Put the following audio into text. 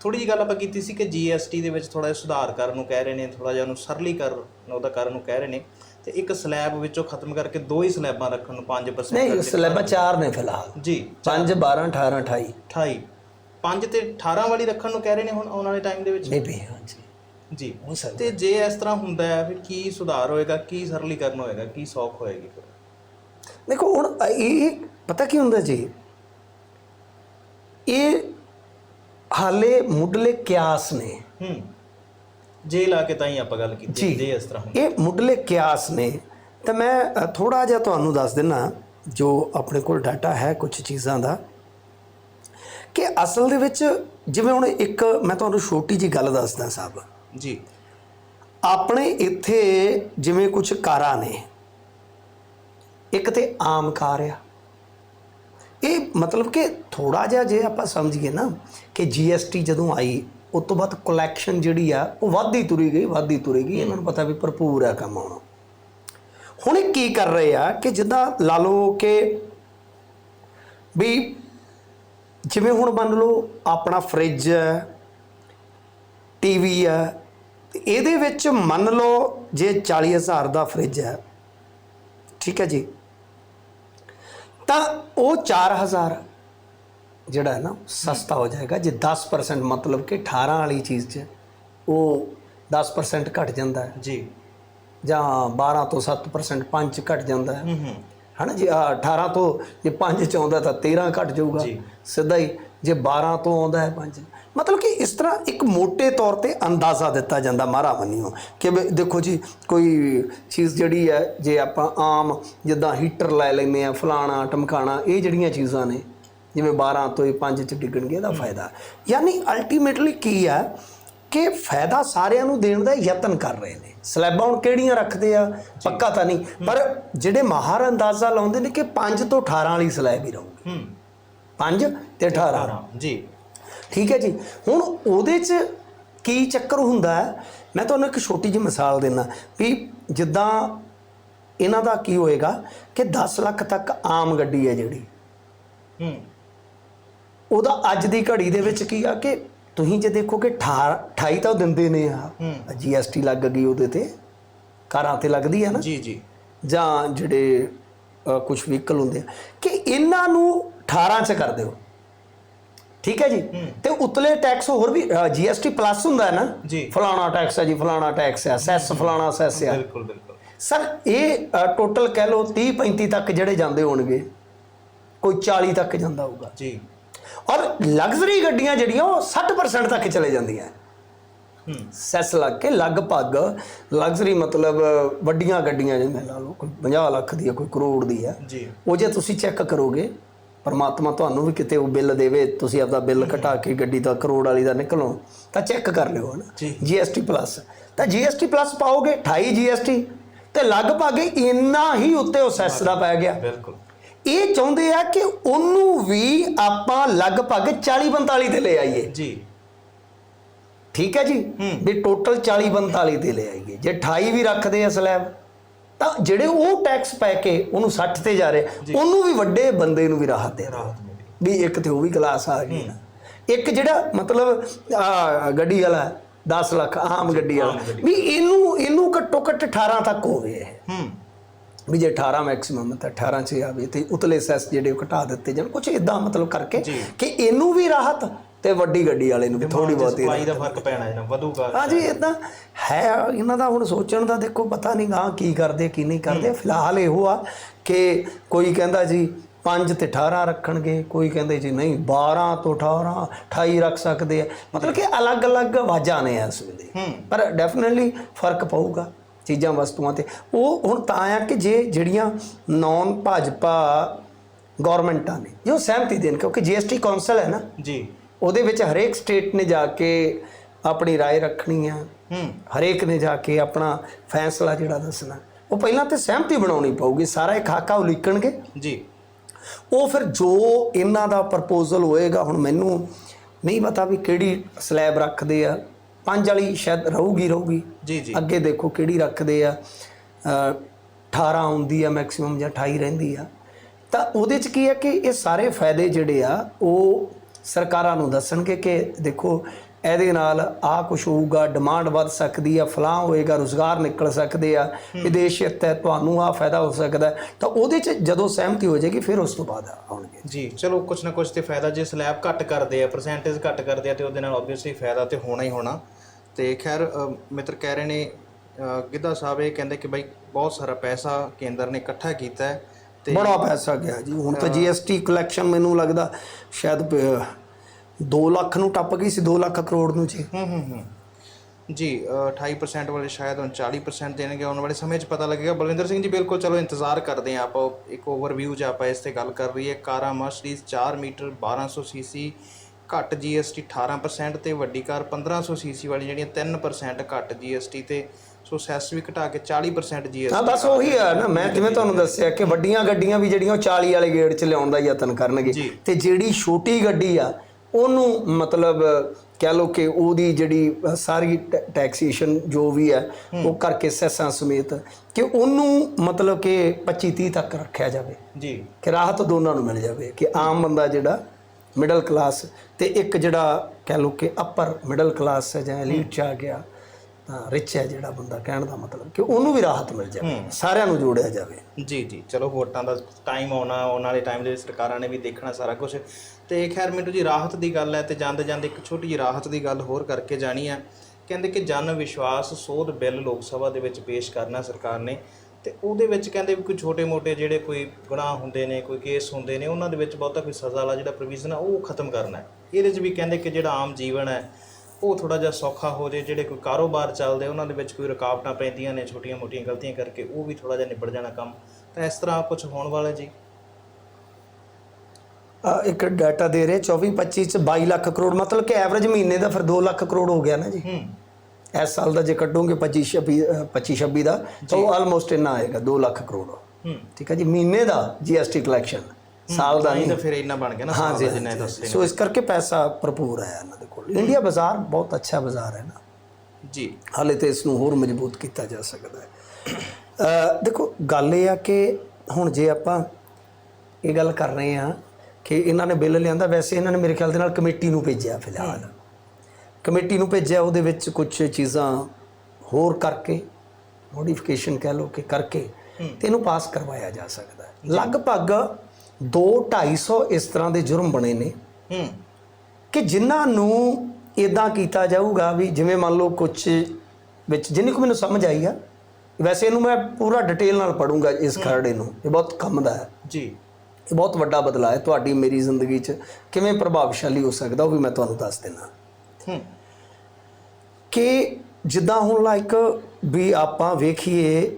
ਥੋੜੀ ਜੀ ਗੱਲ ਆਪਾਂ ਕੀਤੀ ਸੀ ਕਿ GST ਦੇ ਵਿੱਚ ਥੋੜਾ ਜਿਹਾ ਸੁਧਾਰ ਕਰਨ ਨੂੰ ਕਹਿ ਰਹੇ ਨੇ ਥੋੜਾ ਜਿਹਾ ਉਹਨੂੰ ਸਰਲੀਕਰਨ ਉਹਦਾ ਕਰਨ ਨੂੰ ਕਹਿ ਰਹੇ ਨੇ। ਤੇ ਇੱਕ ਸਲੈਬ ਵਿੱਚੋਂ ਖਤਮ ਕਰਕੇ ਦੋ ਹੀ ਸਲੈਬਾਂ ਰੱਖਣ ਨੂੰ 5% ਨਹੀਂ ਸਲੈਬਾਂ ਚਾਰ ਨੇ ਫਿਲਹਾਲ। ਜੀ 5 12 18 28 28 5 ਤੇ 18 ਵਾਲੀ ਰੱਖਣ ਨੂੰ ਕਹਿ ਰਹੇ ਨੇ ਹੁਣ ਆਉਣ ਵਾਲੇ ਟਾਈਮ ਦੇ ਵਿੱਚ? ਨਹੀਂ ਵੀ ਹਾਂਜੀ। ਜੀ। ਤੇ ਜੇ ਇਸ ਤਰ੍ਹਾਂ ਹੁੰਦਾ ਹੈ ਫਿਰ ਕੀ ਸੁਧਾਰ ਹੋਏਗਾ ਕੀ ਸਰਲੀਕਰਨ ਹੋਏਗਾ ਕੀ ਸੌਖ ਹੋਏਗੀ ਫਿਰ? ਦੇਖੋ ਹੁਣ ਇਹ ਪਤਾ ਕੀ ਹੁੰਦਾ ਜੀ? ਇਹ ਹਾਲੇ ਮੁੱਢਲੇ ਕਿਆਸ ਨੇ। ਹੂੰ। ਜੇ ਲਾ ਕੇ ਤਾਂ ਹੀ ਆਪਾਂ ਗੱਲ ਕੀਤੀ ਜੀ। ਇਸ ਤਰ੍ਹਾਂ ਇਹ ਮੁੱਢਲੇ ਕਿਆਸ ਨੇ। ਤਾਂ ਮੈਂ ਥੋੜਾ ਜਿਹਾ ਤੁਹਾਨੂੰ ਦੱਸ ਦਿੰਨਾ ਜੋ ਆਪਣੇ ਕੋਲ ਡਾਟਾ ਹੈ ਕੁਝ ਚੀਜ਼ਾਂ ਦਾ ਕਿ ਅਸਲ ਦੇ ਵਿੱਚ ਜਿਵੇਂ ਹੁਣ ਇੱਕ ਮੈਂ ਤੁਹਾਨੂੰ ਛੋਟੀ ਜੀ ਗੱਲ ਦੱਸਦਾ ਸਾਹਿਬ। ਜੀ। ਆਪਣੇ ਇੱਥੇ ਜਿਵੇਂ ਕੁਝ ਕਾਰਾਂ ਨੇ ਇੱਕ ਤੇ ਆਮ ਕਾਰ ਆ। ਇਹ ਮਤਲਬ ਕਿ ਥੋੜਾ ਜਿਹਾ ਜੇ ਆਪਾਂ ਸਮਝੀਏ ਨਾ ਕਿ GST ਜਦੋਂ ਆਈ, ਉਸ ਤੋਂ ਬਾਅਦ ਕਲੈਕਸ਼ਨ ਜਿਹੜੀ ਆ, ਉਹ ਵੱਧਦੀ ਤੁਰੀ ਗਈ ਵੱਧਦੀ ਤੁਰੀ ਗਈ। ਇਹਨਾਂ ਨੂੰ ਪਤਾ ਵੀ ਭਰਪੂਰ ਆ ਕੰਮ ਆਉਣਾ। ਹੁਣ ਇਹ ਕੀ ਕਰ ਰਹੇ ਆ ਕਿ ਜਿੱਦਾਂ ਲਾ ਲਓ ਕਿ ਵੀ ਜਿਵੇਂ ਹੁਣ ਮੰਨ ਲਓ ਆਪਣਾ ਫ੍ਰਿਜ ਹੈ ਟੀਵੀ ਹੈ ਇਹਦੇ ਵਿੱਚ ਮੰਨ ਲਓ ਜੇ 40000 ਦਾ ਫ੍ਰਿਜ ਹੈ, ਠੀਕ ਹੈ ਜੀ ਤਾਂ ਉਹ 4000 ਜਿਹੜਾ ਹੈ ਨਾ ਸਸਤਾ ਹੋ ਜਾਏਗਾ। ਜੇ 10% ਮਤਲਬ ਕਿ 18 ਵਾਲੀ ਚੀਜ਼ 'ਚ ਉਹ 10% ਘਟ ਜਾਂਦਾ ਹੈ। ਜੀ। ਜਾਂ 12 ਤੋਂ 7% 5 'ਚ ਘਟ ਜਾਂਦਾ ਹੈ। ਹੂੰ ਹੂੰ। ਹਨਾ ਜੀ? ਆਹ 18 ਤੋਂ ਜੇ 5 ਚ ਆਉਂਦਾ ਤਾਂ 13 ਘਟ ਜਾਊਗਾ। ਜੀ। ਸਿੱਧਾ ਹੀ ਜੇ 12 ਤੋਂ ਆਉਂਦਾ ਹੈ 5 ਮਤਲਬ ਕਿ ਇਸ ਤਰ੍ਹਾਂ ਇੱਕ ਮੋٹے ਤੌਰ ਤੇ ਅੰਦਾਜ਼ਾ ਦਿੱਤਾ ਜਾਂਦਾ ਮਾਰਾ ਮੰਨਿਓ ਕਿ ਵੀ ਦੇਖੋ ਜੀ ਕੋਈ ਚੀਜ਼ ਜਿਹੜੀ ਹੈ ਜੇ ਆਪਾਂ ਆਮ ਜਿੱਦਾਂ ਹੀਟਰ ਲੈ ਲੈਂਦੇ ਆ ਫਲਾਣਾ ਟਮਕਾਣਾ ਇਹ ਜਿਹੜੀਆਂ ਚੀਜ਼ਾਂ ਨੇ ਜਿਵੇਂ 12 ਤੋਂ ਇਹ 5 ਚ ਡਿੱਗਣਗੇ ਇਹਦਾ ਫਾਇਦਾ। ਯਾਨੀ ਅਲਟੀਮੇਟਲੀ ਕੀ ਆ ਕਿ ਫਾਇਦਾ ਸਾਰਿਆਂ ਨੂੰ ਦੇਣ ਦਾ ਯਤਨ ਕਰ ਰਹੇ ਨੇ। ਸਲੈਬਾਂ ਹੁਣ ਕਿਹੜੀਆਂ ਰੱਖਦੇ ਆ? ਪੱਕਾ ਤਾਂ ਨਹੀਂ। ਪਰ ਜਿਹੜੇ ਮਾਹਰ ਅੰਦਾਜ਼ਾ ਲਾਉਂਦੇ ਨੇ ਕਿ 5 ਤੋਂ 18 ਵਾਲੀ ਸਲੈਬ ਹੀ ਰਹੂਗੀ। ਹੂੰ। 5 ਤੇ 18 ਆਰਾਮ ਜੀ। ਠੀਕ ਹੈ ਜੀ? ਹੁਣ ਉਹਦੇ 'ਚ ਕੀ ਚੱਕਰ ਹੁੰਦਾ ਹੈ? ਮੈਂ ਤੁਹਾਨੂੰ ਇੱਕ ਛੋਟੀ ਜਿਹੀ ਮਿਸਾਲ ਦਿੰਦਾ। ਵੀ ਜਿੱਦਾਂ ਇਹਨਾਂ ਦਾ ਕੀ ਹੋਏਗਾ ਕਿ 10 ਲੱਖ ਤੱਕ ਆਮ ਗੱਡੀ ਹੈ ਜਿਹੜੀ। ਹੂੰ। ਉਹਦਾ ਅੱਜ ਦੀ ਘੜੀ ਦੇ ਵਿੱਚ ਕੀ ਆ ਕਿ ਤੁਸੀਂ ਜੇ ਦੇਖੋ ਕਿ 28 ਤਾਂ ਉਹ ਦਿੰਦੇ ਨੇ ਆ। ਜੀਐਸਟੀ ਲੱਗ ਗਈ ਉਹਦੇ ਤੇ। ਕਾਰਾਂ ਤੇ ਲੱਗਦੀ ਹੈ ਨਾ। ਜੀ ਜੀ। ਜਾਂ ਜਿਹੜੇ ਕੁਝ ਵਹੀਕਲ ਹੁੰਦੇ ਆ। ਕਿ ਇਹਨਾਂ ਨੂੰ 18 ਚ ਕਰ ਦਿਓ। ਠੀਕ ਹੈ ਜੀ? ਤੇ ਉਤਲੇ ਟੈਕਸ ਹੋਰ ਵੀ ਜੀਐਸਟੀ ਪਲੱਸ ਹੁੰਦਾ ਹੈ ਨਾ। ਫਲਾਣਾ ਟੈਕਸ ਹੈ ਜੀ ਫਲਾਣਾ ਟੈਕਸ ਹੈ ਸੈਸ ਫਲਾਣਾ ਸੈਸ ਹੈ। ਬਿਲਕੁਲ ਬਿਲਕੁਲ। ਸਰ ਇਹ ਟੋਟਲ ਕਹਿ ਲਓ 30 35 ਤੱਕ ਜਿਹੜੇ ਜਾਂਦੇ ਹੋਣਗੇ ਕੋਈ 40 ਤੱਕ ਜਾਂਦਾ ਹੋਊਗਾ। ਜੀ। ਔਰ ਲਗਜ਼ਰੀ ਗੱਡੀਆਂ ਜਿਹੜੀਆਂ ਉਹ 60% ਤੱਕ ਚਲੇ ਜਾਂਦੀਆਂ ਸੈਸ ਲੱਗ ਕੇ ਲਗਭਗ ਲਗਜ਼ਰੀ ਮਤਲਬ ਵੱਡੀਆਂ ਗੱਡੀਆਂ ਜਿਵੇਂ ਲਾ ਲਓ ਕੋਈ 50 ਲੱਖ ਦੀ ਹੈ ਕੋਈ ਕਰੋੜ ਦੀ ਹੈ। ਜੀ। ਉਹ ਜੇ ਤੁਸੀਂ ਚੈੱਕ ਕਰੋਗੇ ਪਰਮਾਤਮਾ ਤੁਹਾਨੂੰ ਵੀ ਕਿਤੇ ਉਹ ਬਿੱਲ ਦੇਵੇ ਤੁਸੀਂ ਆਪਦਾ ਬਿੱਲ ਘਟਾ ਕੇ ਗੱਡੀ ਦਾ ਕਰੋੜ ਵਾਲੀ ਦਾ ਨਿਕਲੋ ਤਾਂ ਚੈੱਕ ਕਰ ਲਿਓ ਹਨਾ। ਜੀ। GST ਪਲੱਸ ਤਾਂ GST ਪਲੱਸ ਪਾਓਗੇ 28 GST ਤੇ ਲਗਭਗ ਇੰਨਾ ਹੀ ਉੱਤੇ ਉਹ ਸੈਸ ਦਾ ਪੈ ਗਿਆ। ਬਿਲਕੁਲ। ਇਹ ਚਾਹੁੰਦੇ ਆ ਕਿ ਉਹਨੂੰ ਵੀ ਆਪਾਂ ਲਗਭਗ 40 45 ਤੇ ਲੈ ਆਈਏ। ਜੀ। ਠੀਕ ਹੈ ਜੀ। ਵੀ ਟੋਟਲ 40 45 ਤੇ ਲੈ ਆਈਏ। ਜੇ 28 ਵੀ ਰੱਖਦੇ ਆ ਸਲੈਬ ਤਾਂ ਜਿਹੜੇ ਉਹ ਟੈਕਸ ਪੈ ਕੇ ਉਹਨੂੰ 60 ਤੇ ਜਾ ਰਹੇ ਉਹਨੂੰ ਵੀ ਵੱਡੇ ਬੰਦੇ ਨੂੰ ਵੀ ਰਾਹਤ ਦੇ। ਰਾਹਤ ਵੀ ਇੱਕ ਤੇ ਉਹ ਵੀ ਕਲਾਸ ਆ ਗਈ ਨਾ। ਇੱਕ ਜਿਹੜਾ ਮਤਲਬ ਆ ਗੱਡੀ ਵਾਲਾ 10 ਲੱਖ ਆਮ ਗੱਡੀ ਵਾਲਾ। ਵੀ ਇਹਨੂੰ ਇਹਨੂੰ ਘੱਟੋ ਘੱਟ 18 ਤੱਕ ਹੋਵੇ ਹੂੰ। ਵੀ ਜੇ 18 ਮੈਕਸਿਮਮ ਤਾਂ 18 ਚ ਆਵੇ ਤੇ ਉਤਲੇ ਸੈਸ ਜਿਹੜੇ ਉਹ ਘਟਾ ਦਿੱਤੇ ਜਾਣ। ਕੁਝ ਇਦਾਂ ਮਤਲਬ ਕਰਕੇ। ਕਿ ਇਹਨੂੰ ਵੀ ਰਾਹਤ ਤੇ ਵੱਡੀ ਗੱਡੀ ਵਾਲੇ ਨੂੰ ਵੀ ਥੋੜੀ ਬਹੁਤੀ ਸਪਲਾਈ ਦਾ ਫ਼ਰਕ ਪੈਣਾ ਜਨਾ ਵਧੂਗਾ। ਹਾਂਜੀ ਇਦਾਂ ਹੈ ਇਹਨਾਂ ਦਾ ਹੁਣ ਸੋਚਣ ਦਾ ਦੇਖੋ ਪਤਾ ਨਹੀਂ ਗਾਂ ਕੀ ਕਰਦੇ ਕੀ ਨਹੀਂ ਕਰਦੇ ਫਿਲਹਾਲ ਇਹੋ ਆ ਕਿ ਕੋਈ ਕਹਿੰਦਾ ਜੀ 5 ਤੇ 18 ਰੱਖਣਗੇ ਕੋਈ ਕਹਿੰਦੇ ਜੀ ਨਹੀਂ 12 ਤੋਂ 18 28 ਰੱਖ ਸਕਦੇ ਆ ਮਤਲਬ ਕਿ ਅਲੱਗ-ਅਲੱਗ ਆਵਾਜ਼ਾਂ ਨੇ ਇਸ ਵੇਲੇ ਹੂੰ। ਪਰ ਡੈਫੀਨਿਟਲੀ ਫਰਕ ਪਊਗਾ ਚੀਜ਼ਾਂ ਵਸਤੂਆਂ ਤੇ ਉਹ ਹੁਣ ਤਾਂ ਆ ਕਿ ਜੇ ਜਿਹੜੀਆਂ ਨੌਨ ਭਾਜਪਾ ਗਵਰਨਮੈਂਟਾਂ ਨੇ ਜੋ ਸਹਿਮਤੀ ਦੇਣ ਕਿਉਂਕਿ ਜੀਐਸਟੀ ਕੌਂਸਲ ਹੈ ਨਾ ਜੀ ਉਹਦੇ ਵਿੱਚ ਹਰੇਕ ਸਟੇਟ ਨੇ ਜਾ ਕੇ ਆਪਣੀ رائے ਰੱਖਣੀ ਆ ਹੂੰ ਹਰੇਕ ਨੇ ਜਾ ਕੇ ਆਪਣਾ ਫੈਸਲਾ ਜਿਹੜਾ ਦੱਸਣਾ। ਉਹ ਪਹਿਲਾਂ ਤੇ ਸਹਿਮਤੀ ਬਣਾਉਣੀ ਪਊਗੀ ਸਾਰਾ ਇੱਕ ਖਾਕਾ ਉਲੀਕਣਗੇ। ਜੀ। ਉਹ ਫਿਰ ਜੋ ਇਹਨਾਂ ਦਾ ਪ੍ਰਪੋਜ਼ਲ ਹੋਏਗਾ ਹੁਣ ਮੈਨੂੰ ਨਹੀਂ ਪਤਾ ਵੀ ਕਿਹੜੀ ਸਲੈਬ ਰੱਖਦੇ ਆ। ਪੰਜ ਵਾਲੀ ਸ਼ਾਇਦ ਰਹੂਗੀ ਰਹੂਗੀ। ਜੀ ਜੀ। ਅੱਗੇ ਦੇਖੋ ਕਿਹੜੀ ਰੱਖਦੇ ਆ। ਅ, 18 ਆਉਂਦੀ ਆ ਮੈਕਸਿਮਮ ਜਾਂ 28 ਰਹਿੰਦੀ ਆ। ਤਾਂ ਉਹਦੇ ਚ ਕੀ ਹੈ ਕਿ ਇਹ ਸਾਰੇ ਫਾਇਦੇ ਜਿਹੜੇ ਆ ਉਹ ਸਰਕਾਰਾਂ ਨੂੰ ਦੱਸਣਗੇ ਕਿ ਦੇਖੋ ਇਹਦੇ ਨਾਲ ਆ ਕੁਝ ਹੋਊਗਾ ਡਿਮਾਂਡ ਵੱਧ ਸਕਦੀ ਆ ਫਲਾਂ ਹੋਏਗਾ ਰੋਜ਼ਗਾਰ ਨਿਕਲ ਸਕਦੇ ਆ ਵਿਦੇਸ਼ ਹੈ ਤੁਹਾਨੂੰ ਆ ਫਾਇਦਾ ਹੋ ਸਕਦਾ। ਤਾਂ ਉਹਦੇ 'ਚ ਜਦੋਂ ਸਹਿਮਤੀ ਹੋ ਜਾਏਗੀ ਫਿਰ ਉਸ ਤੋਂ ਬਾਅਦ ਆਉਣਗੇ। ਜੀ ਚਲੋ ਕੁਛ ਨਾ ਕੁਛ ਤੇ ਫਾਇਦਾ ਜੇ ਸਲੈਬ ਘੱਟ ਕਰਦੇ ਆ ਪਰਸੈਂਟੇਜ ਘੱਟ ਕਰਦੇ ਆ ਤੇ ਉਹਦੇ ਨਾਲ ਆਬਵੀਅਸਲੀ ਫਾਇਦਾ ਤੇ ਹੋਣਾ ਹੀ ਹੋਣਾ। ਤੇ ਖੈਰ ਮਿੱਤਰ ਕਹਿ ਰਹੇ ਨੇ ਗਿੱਧਾ ਸਾਹਿਬ ਇਹ ਕਹਿੰਦੇ ਕਿ ਬਾਈ ਬਹੁਤ ਸਾਰਾ ਪੈਸਾ ਕੇਂਦਰ ਨੇ ਇਕੱਠਾ ਕੀਤਾ ਹੈ ਤੇ ਬੜਾ ਪੈਸਾ ਗਿਆ ਜੀ। ਹੁਣ ਤਾਂ ਜੀਐਸਟੀ ਕਲੈਕਸ਼ਨ ਮੈਨੂੰ ਲੱਗਦਾ ਸ਼ਾਇਦ 2 ਲੱਖ ਨੂੰ ਟੱਪ ਗਈ ਸੀ 2 ਲੱਖ ਕਰੋੜ ਨੂੰ ਜੀ। ਹੂੰ ਹੂੰ ਹੂੰ। ਜੀ ਅ, 28% ਵਾਲੇ ਸ਼ਾਇਦ ਹੁਣ 40% ਦੇਣਗੇ ਆਉਣ ਵਾਲੇ ਸਮੇਂ 'ਚ ਪਤਾ ਲੱਗੇਗਾ। ਬਲਵਿੰਦਰ ਸਿੰਘ ਜੀ ਬਿਲਕੁਲ ਚਲੋ ਇੰਤਜ਼ਾਰ ਕਰਦੇ ਹਾਂ ਆਪਾਂ ਇੱਕ ਓਵਰਵਿਊ 'ਚ ਆਪਾਂ ਇਸ ਤੇ ਗੱਲ ਕਰ ਰਹੀ ਹੈ ਕਾਰਾਂ ਮਰਸੀਡੀਜ਼ 4 ਮੀਟਰ 1200 ਸੀਸੀ ਘੱਟ GST 18% ਤੇ ਵੱਡੀ ਕਾਰ 1500 ਸੀਸੀ ਵਾਲੀ ਜਿਹੜੀਆਂ 3% ਘੱਟ GST ਤੇ ਸੋ ਸੈਸ ਵੀ ਘਟਾ ਕੇ 40% GST ਹਾਂ ਬਸ ਉਹੀ ਆ ਨਾ ਮੈਂ ਜਿਵੇਂ ਤੁਹਾਨੂੰ ਦੱਸਿਆ ਕਿ ਵੱਡੀਆਂ ਗੱਡੀਆਂ ਵੀ ਜਿਹੜੀਆਂ ਉਹ 40 ਵਾਲੇ ਗੇੜ 'ਚ ਲਿਆਉਣ ਦਾ ਯਤਨ ਕਰਨਗੇ। ਜੀ। ਤੇ ਜਿਹੜੀ ਛੋਟੀ ਗੱਡੀ ਆ ਉਹਨੂੰ ਮਤਲਬ ਕਹਿ ਲਓ ਕਿ ਉਹਦੀ ਜਿਹੜੀ ਸਾਰੀ ਟੈਕਸੇਸ਼ਨ ਜੋ ਵੀ ਹੈ ਉਹ ਕਰਕੇ ਸੈਸਾਂ ਸਮੇਤ ਕਿ ਉਹਨੂੰ ਮਤਲਬ ਕਿ 25 30 ਤੱਕ ਰੱਖਿਆ ਜਾਵੇ। ਜੀ। ਕਿ ਰਾਹਤ ਦੋਨਾਂ ਨੂੰ ਮਿਲ ਜਾਵੇ ਕਿ ਆਮ ਬੰਦਾ ਜਿਹੜਾ ਮਿਡਲ ਕਲਾਸ ਤੇ ਇੱਕ ਜਿਹੜਾ ਕਹਿ ਲਓ ਕਿ ਅਪਰ ਮਿਡਲ ਕਲਾਸ ਹੈ ਜਾਂ ਐਲੀਟ ਚ ਆ ਗਿਆ ਤਾਂ ਰਿਚ ਹੈ ਜਿਹੜਾ ਬੰਦਾ ਕਹਿਣ ਦਾ ਮਤਲਬ ਕਿ ਉਹਨੂੰ ਵੀ ਰਾਹਤ ਮਿਲ ਜਾਵੇ ਸਾਰਿਆਂ ਨੂੰ ਜੋੜਿਆ ਜਾਵੇ। ਜੀ ਜੀ। ਚਲੋ ਵੋਟਾਂ ਦਾ ਟਾਈਮ ਆਉਣਾ ਆਉਣ ਵਾਲੇ ਟਾਈਮ ਦੇ ਸਰਕਾਰਾਂ ਨੇ ਵੀ ਦੇਖਣਾ ਸਾਰਾ ਕੁਝ ਤੇ ਖੈਰ ਮਿੰਟੂ ਜੀ, ਰਾਹਤ ਦੀ ਗੱਲ ਹੈ ਤੇ ਜਾਂਦੇ ਜਾਂਦੇ ਇੱਕ ਛੋਟੀ ਜਿਹੀ ਰਾਹਤ ਦੀ ਗੱਲ ਹੋਰ ਕਰਕੇ ਜਾਣੀ ਹੈ। ਕਹਿੰਦੇ ਕਿ ਜਨ ਵਿਸ਼ਵਾਸ ਸੋਧ ਬਿੱਲ ਲੋਕ ਸਭਾ ਦੇ ਵਿੱਚ ਪੇਸ਼ ਕਰਨਾ ਸਰਕਾਰ ਨੇ ਤੇ ਉਹਦੇ ਵਿੱਚ ਕਹਿੰਦੇ ਵੀ ਕੋਈ ਛੋਟੇ-ਮੋਟੇ ਜਿਹੜੇ ਕੋਈ ਗੁਨਾਹ ਹੁੰਦੇ ਨੇ, ਕੋਈ ਕੇਸ ਹੁੰਦੇ ਨੇ, ਉਹਨਾਂ ਦੇ ਵਿੱਚ ਬਹੁਤਾ ਕੋਈ ਸਜ਼ਾ ਵਾਲਾ ਜਿਹੜਾ ਪ੍ਰੋਵੀਜ਼ਨ ਆ ਉਹ ਖਤਮ ਕਰਨਾ ਹੈ। ਇਹਦੇ 'ਚ ਵੀ ਕਹਿੰਦੇ ਕਿ ਜਿਹੜਾ ਆਮ ਜੀਵਨ ਹੈ, ਉਹ ਥੋੜਾ ਜਿਹਾ ਸੌਖਾ ਹੋ ਜੇ ਜਿਹੜੇ ਕੋਈ ਕਾਰੋਬਾਰ ਚੱਲਦੇ ਉਹਨਾਂ ਦੇ ਵਿੱਚ ਕੋਈ ਰੁਕਾਵਟਾਂ ਪੈਂਦੀਆਂ ਨੇ ਛੋਟੀਆਂ-ਮੋਟੀਆਂ ਗਲਤੀਆਂ ਕਰਕੇ ਉਹ ਵੀ ਥੋੜਾ ਜਿਹਾ ਨਿਬੜ ਜਾਣਾ ਕੰਮ। ਤਾਂ ਇਸ ਤਰ੍ਹਾਂ ਕੁਝ ਹੋਣ ਵਾਲਾ ਜੀ। ਅ, ਇੱਕ ਡਾਟਾ ਦੇ ਰਹੇ 24 25 ਚ 22 ਲੱਖ ਕਰੋੜ ਮਤਲਬ ਕਿ ਐਵਰੇਜ ਮਹੀਨੇ ਦਾ ਫਿਰ 2 ਲੱਖ ਕਰੋੜ ਹੋ ਗਿਆ ਨਾ ਜੀ। ਹੂੰ। ਇਸ ਸਾਲ ਦਾ ਜੇ ਕੱਢੋਗੇ 25 26 ਅ, 25 26 ਦਾ ਤਾਂ ਉਹ ਆਲਮੋਸਟ ਇੰਨਾ ਆਏਗਾ 2 ਲੱਖ ਕਰੋੜ। ਹੂੰ। ਠੀਕ ਹੈ ਜੀ ਮਹੀਨੇ ਦਾ ਜੀਐਸਟੀ ਕਲੈਕਸ਼ਨ ਸਾਲ ਦਾ ਨਹੀਂ ਤਾਂ ਫਿਰ ਇੰਨਾ ਬਣ ਗਿਆ ਨਾ ਸਾਲ ਦਾ ਜਿੰਨਾ ਇਹ ਦੱਸ ਸੋ ਇਸ ਕਰਕੇ ਪੈਸਾ ਭਰਪੂਰ ਹੈ ਇਹਨਾਂ ਦੇ ਕੋਲ। ਇੰਡੀਆ ਬਾਜ਼ਾਰ ਬਹੁਤ ਅੱਛਾ ਬਾਜ਼ਾਰ ਹੈ ਨਾ। ਜੀ। ਹਾਲੇ ਤੇ ਇਸ ਨੂੰ ਹੋਰ ਮਜ਼ਬੂਤ ਕੀਤਾ ਜਾ ਸਕਦਾ ਹੈ। ਅ, ਦੇਖੋ ਗੱਲ ਇਹ ਆ ਕਿ ਹੁਣ ਜੇ ਆਪਾਂ ਇਹ ਗੱਲ ਕਰ ਰਹੇ ਹਾਂ ਕਿ ਇਹਨਾਂ ਨੇ ਬਿੱਲ ਲਿਆਂਦਾ। ਵੈਸੇ ਇਹਨਾਂ ਨੇ ਮੇਰੇ ਖਿਆਲ ਦੇ ਨਾਲ ਕਮੇਟੀ ਨੂੰ ਭੇਜਿਆ ਫਿਲਹਾਲ। ਕਮੇਟੀ ਨੂੰ ਭੇਜਿਆ ਉਹਦੇ ਵਿੱਚ ਕੁਝ ਚੀਜ਼ਾਂ ਹੋਰ ਕਰਕੇ ਮੋਡੀਫਿਕੇਸ਼ਨ ਕਹਿ ਲਓ ਕਿ ਕਰਕੇ ਤੇ ਇਹਨੂੰ ਪਾਸ ਕਰਵਾਇਆ ਜਾ ਸਕਦਾ ਹੈ। ਲਗਭਗ 2 250 ਇਸ ਤਰ੍ਹਾਂ ਦੇ ਜੁਰਮ ਬਣੇ ਨੇ। ਕਿ ਜਿਨ੍ਹਾਂ ਨੂੰ ਇਦਾਂ ਕੀਤਾ ਜਾਊਗਾ ਵੀ ਜਿਵੇਂ ਮੰਨ ਲਓ ਕੁਝ ਵਿੱਚ ਜਿੰਨੀ ਕੁ ਮੈਨੂੰ ਸਮਝ ਆਈ ਆ ਵੈਸੇ ਇਹਨੂੰ ਮੈਂ ਪੂਰਾ ਡਿਟੇਲ ਨਾਲ ਪੜੂੰਗਾ ਇਸ ਖਰੜੇ ਨੂੰ। ਇਹ ਬਹੁਤ ਕੰਮ ਦਾ ਹੈ। ਜੀ। ਇਹ ਬਹੁਤ ਵੱਡਾ ਬਦਲਾਅ ਹੈ ਤੁਹਾਡੀ ਮੇਰੀ ਜ਼ਿੰਦਗੀ 'ਚ। ਕਿਵੇਂ ਪ੍ਰਭਾਵਸ਼ਾਲੀ ਹੋ ਸਕਦਾ ਉਹ ਵੀ ਮੈਂ ਤੁਹਾਨੂੰ ਦੱਸ ਦਿੰਦਾ। ਹੂੰ। ਕਿ ਜਿੱਦਾਂ ਹੁਣ ਲਾਈਕ ਵੀ ਆਪਾਂ ਵੇਖੀਏ